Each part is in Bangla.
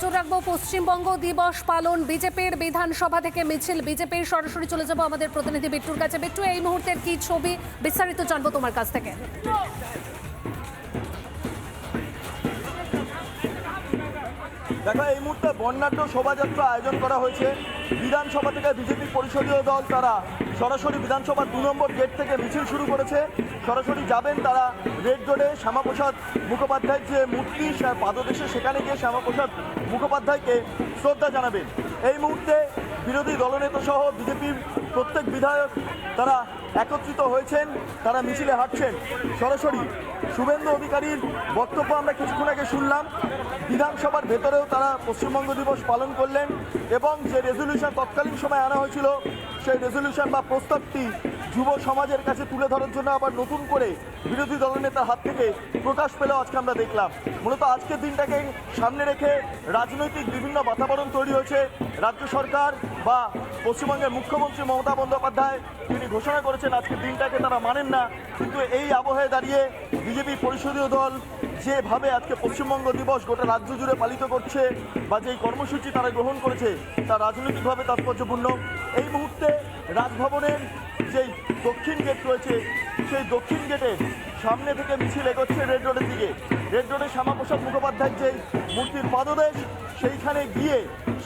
নজর রাখব, পশ্চিমবঙ্গ দিবস পালন, বিজেপির বিধানসভা থেকে মিছিল, বিজেপির সরাসরি চলে যাব আমাদের প্রতিনিধি বিট্টুর কাছে। বিট্টু, এই মুহূর্তের কি ছবি? বিস্তারিত জানব তোমার কাছ থেকে। দেখো, এই মুহূর্তে বর্ণাঢ্য শোভাযাত্রা আয়োজন করা হয়েছে। বিধানসভা থেকে বিজেপি পরিষদীয় দল তারা সরাসরি বিধানসভার দু নম্বর গেট থেকে মিছিল শুরু করেছে। সরাসরি যাবেন তারা রেড রোডে শ্যামাপ্রসাদ মুখোপাধ্যায়ের যে মূর্তি পাদদেশে সেখানে গিয়ে শ্যামাপ্রসাদ মুখোপাধ্যায়কে শ্রদ্ধা জানাবেন। এই মুহূর্তে বিরোধী দলনেতা সহ বিজেপির প্রত্যেক বিধায়ক তারা একত্রিত হয়েছেন, তারা মিছিলে হাঁটছেন। সরাসরি শুভেন্দু অধিকারীর বক্তব্য আমরা কিছুক্ষণ আগে শুনলাম। বিধানসভার ভেতরেও তারা পশ্চিমবঙ্গ দিবস পালন করলেন এবং যে রেজলিউশন তৎকালীন সময় আনা হয়েছিল, সেই রেজলিউশন বা প্রস্তাবটি যুব সমাজের কাছে তুলে ধরার জন্য আবার নতুন করে বিরোধী দলনেতার হাত থেকে প্রকাশ পেল আজকে আমরা দেখলাম। মূলত আজকের দিনটাকে সামনে রেখে রাজনৈতিক বিভিন্ন বাতাবরণ তৈরি হয়েছে। রাজ্য সরকার বা পশ্চিমবঙ্গের মুখ্যমন্ত্রী মমতা বন্দ্যোপাধ্যায় তিনি ঘোষণা করেছেন আজকের দিনটাকে তারা মানেন না। কিন্তু এই আবহে দাঁড়িয়ে বিজেপি পরিষদীয় দল যেভাবে আজকে পশ্চিমবঙ্গ দিবস গোটা রাজ্য জুড়ে পালিত করছে বা যেই কর্মসূচি তারা গ্রহণ করেছে তা রাজনৈতিকভাবে তাৎপর্যপূর্ণ। এই মুহূর্তে রাজভবনের যেই দক্ষিণ গেট রয়েছে, সেই দক্ষিণ গেটের সামনে থেকে মিছিল এগোচ্ছে রেড রোডের দিকে। রেড রোডে শ্যামাপ্রসাদ মুখোপাধ্যায়ের যেই মূর্তির পাদদেশ, সেইখানে গিয়ে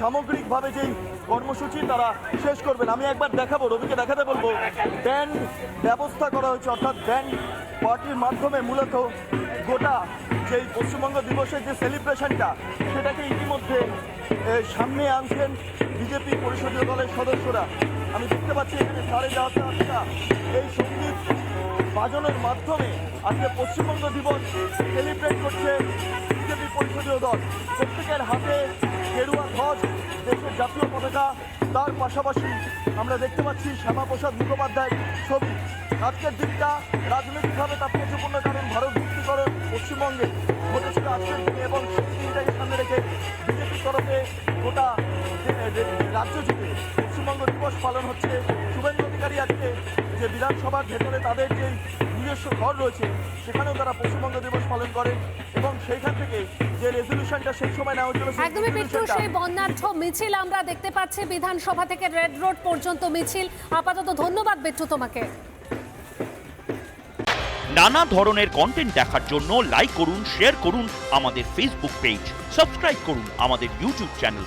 সামগ্রিকভাবে যেই কর্মসূচি তারা শেষ করবেন। আমি একবার দেখাবো, রবিকে দেখাতে বলব। ব্যান্ড ব্যবস্থা করা হয়েছে, অর্থাৎ ব্যান্ড পার্টির মাধ্যমে মূলত গোটা যেই পশ্চিমবঙ্গ দিবসের যে সেলিব্রেশনটা সেটাকে ইতিমধ্যে সামনে আনছেন বিজেপি পরিষদীয় দলের সদস্যরা। আমি দেখতে পাচ্ছি এখানে সাড়ে যাওয়া আটটা এই সংগীত বাজানোর মাধ্যমে আজকে পশ্চিমবঙ্গ দিবস সেলিব্রেট করছে বিজেপি পরিষদীয় দল। প্রত্যেকের হাতে গেরুয়া ধ্বজ, দেশের জাতীয় পতাকা। তার পাশাপাশি আমরা দেখতে পাচ্ছি শ্যামাপ্রসাদ মুখোপাধ্যায়ের ছবি। আজকের দিনটা রাজনৈতিকভাবে তাৎপর্যপূর্ণ, কারণ ভারত মুক্তিকরণ পশ্চিমবঙ্গে। ঘটেছিল আজকের দিনে এবং সেই দিনটাকে সামনে রেখে বিজেপির তরফে গোটা রাজ্য জুড়ে পশ্চিমবঙ্গ দিবস পালন হচ্ছে। শুভেন্দু অধিকারী আজকে যে বিধানসভার ভেতরে তাদের যে নিজস্ব ঘর রয়েছে সেখানেও তারা পশ্চিমবঙ্গ দিবস পালন করেন এবং সেইখান থেকে যে রেজলিউশনটা সেই সময় নেওয়া হয়েছিল একদমই বিট্টু সেই বর্ণাঢ্য মিছিল আমরা দেখতে পাচ্ছি। বিধানসভা থেকে রেড রোড পর্যন্ত মিছিল। আপাতত ধন্যবাদ বিট্টু তোমাকে। নানা ধরনের কন্টেন্ট দেখার জন্য লাইক করুন শেয়ার করুন আমাদের ফেসবুক পেজ সাবস্ক্রাইব করুন আমাদের ইউটিউব চ্যানেল